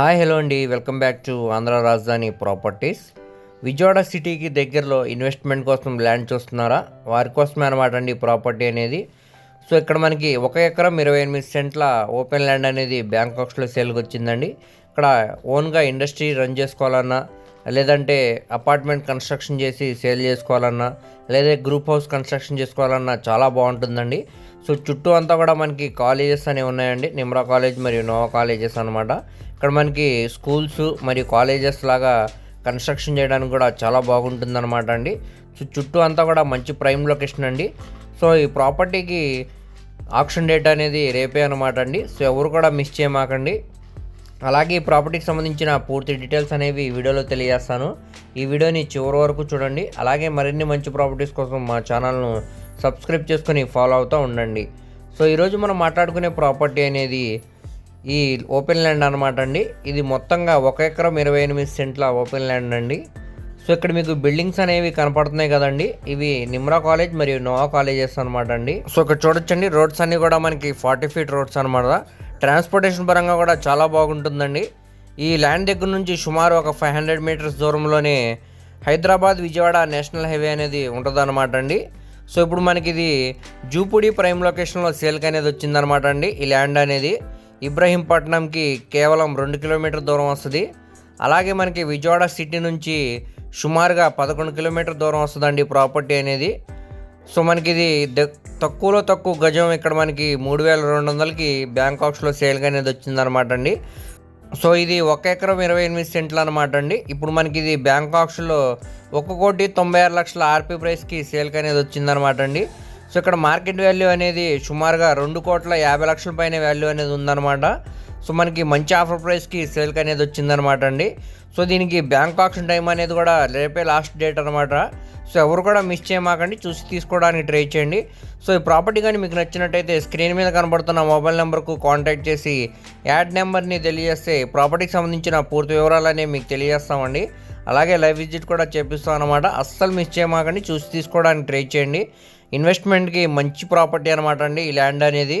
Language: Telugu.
హాయ్ హలో అండి. Welcome back to Andhra Rajadhani properties. Vijayawada సిటీకి దగ్గరలో ఇన్వెస్ట్మెంట్ కోసం ల్యాండ్ చూస్తున్నారా? వారి కోసమే అనమాట అండి ప్రాపర్టీ అనేది. సో ఇక్కడ మనకి ఒక ఎకరం ఇరవై ఎనిమిది సెంట్ల ఓపెన్ ల్యాండ్ అనేది బ్యాంకాక్స్లో సేల్కి వచ్చిందండి. ఇక్కడ ఓన్గా ఇండస్ట్రీ రన్ చేసుకోవాలన్నా లేదంటే అపార్ట్మెంట్ కన్స్ట్రక్షన్ చేసి సేల్ చేసుకోవాలన్నా లేదా గ్రూప్ హౌస్ కన్స్ట్రక్షన్ చేసుకోవాలన్నా చాలా బాగుంటుందండి. సో చుట్టూ అంతా కూడా మనకి కాలేజెస్ అనేవి ఉన్నాయండి. నిమ్రా కాలేజ్ మరియు నోవా కాలేజెస్ అనమాట ఇక్కడ మనకి స్కూల్స్ మరియు కాలేజెస్ లాగా కన్స్ట్రక్షన్ చేయడానికి కూడా చాలా బాగుంటుందన్నమాట అండి. సో చుట్టూ అంతా కూడా మంచి ప్రైమ్ లొకేషన్ అండి. సో ఈ ప్రాపర్టీకి ఆప్షన్ డేట్ అనేది రేపే అనమాట అండి. సో ఎవరు కూడా మిస్ చేయమాకండి. అలాగే ఈ ప్రాపర్టీకి సంబంధించిన పూర్తి డీటెయిల్స్ అనేవి ఈ వీడియోలో తెలియజేస్తాను. ఈ వీడియోని చివరి వరకు చూడండి. అలాగే మరిన్ని మంచి ప్రాపర్టీస్ కోసం మా ఛానల్ను సబ్స్క్రైబ్ చేసుకొని ఫాలో అవుతూ ఉండండి. సో ఈరోజు మనం మాట్లాడుకునే ప్రాపర్టీ అనేది ఈ ఓపెన్ ల్యాండ్ అనమాట అండి. ఇది మొత్తంగా ఒక ఎకరం ఇరవై ఎనిమిది సెంట్ల ఓపెన్ ల్యాండ్ అండి. సో ఇక్కడ మీకు బిల్డింగ్స్ అనేవి కనపడుతున్నాయి కదండి. ఇవి నిమ్రా కాలేజ్ మరియు నోవా కాలేజెస్ అనమాట అండి. సో ఇక్కడ చూడొచ్చండి రోడ్స్ అన్నీ కూడా మనకి ఫార్టీ ఫీట్ రోడ్స్ అనమాట ట్రాన్స్పోర్టేషన్ పరంగా కూడా చాలా బాగుంటుందండి. ఈ ల్యాండ్ దగ్గర నుంచి సుమారు ఒక ఫైవ్ హండ్రెడ్ మీటర్స్ దూరంలోనే హైదరాబాద్ విజయవాడ నేషనల్ హైవే అనేది ఉంటుందన్నమాట అండి. సో ఇప్పుడు మనకి ఇది జూపూడి ప్రైమ్ లొకేషన్లో సేల్కి అనేది వచ్చిందనమాట అండి ఈ ల్యాండ్ అనేది. ఇబ్రహీంపట్నంకి కేవలం రెండు కిలోమీటర్ దూరం వస్తుంది. అలాగే మనకి విజయవాడ సిటీ నుంచి సుమారుగా పదకొండు కిలోమీటర్ దూరం వస్తుందండి ప్రాపర్టీ అనేది. సో మనకి ఇది తక్కువలో తక్కువ గజం ఇక్కడ మనకి మూడు వేల రెండు వందలకి బ్యాంకాక్స్లో సేల్గా అనేది వచ్చిందనమాట అండి. సో ఇది ఒక ఎకరం ఇరవై ఎనిమిది సెంట్లు అనమాట అండి. ఇప్పుడు మనకి ఇది బ్యాంకాక్స్లో ఒక కోటి తొంభై ఆరు లక్షల ఆర్పీ ప్రైస్కి సేల్కి అనేది వచ్చిందనమాట అండి. సో ఇక్కడ మార్కెట్ వాల్యూ అనేది సుమారుగా రెండు కోట్ల యాభై లక్షల పైన వాల్యూ అనేది ఉందన్నమాట. సో మనకి మంచి ఆఫర్ ప్రైస్కి సేల్కి అనేది వచ్చిందనమాట అండి. సో దీనికి బ్యాంక్ ఆప్షన్ టైం అనేది కూడా రేపే లాస్ట్ డేట్ అనమాట సో ఎవరు కూడా మిస్ చేయమాకండి చూసి తీసుకోవడానికి ట్రై చేయండి. సో ఈ ప్రాపర్టీ కానీ మీకు నచ్చినట్టయితే స్క్రీన్ మీద కనబడుతున్న మొబైల్ నెంబర్కు కాంటాక్ట్ చేసి యాడ్ నెంబర్ని తెలియజేస్తే ప్రాపర్టీకి సంబంధించిన పూర్తి వివరాలనే మీకు తెలియజేస్తామండి. అలాగే లైవ్ విజిట్ కూడా చేపిస్తాం అనమాట అస్సలు మిస్ చేయమాకండి చూసి తీసుకోవడానికి ట్రై చేయండి. ఇన్వెస్ట్మెంట్కి మంచి ప్రాపర్టీ అనమాట అండి ఈ ల్యాండ్ అనేది.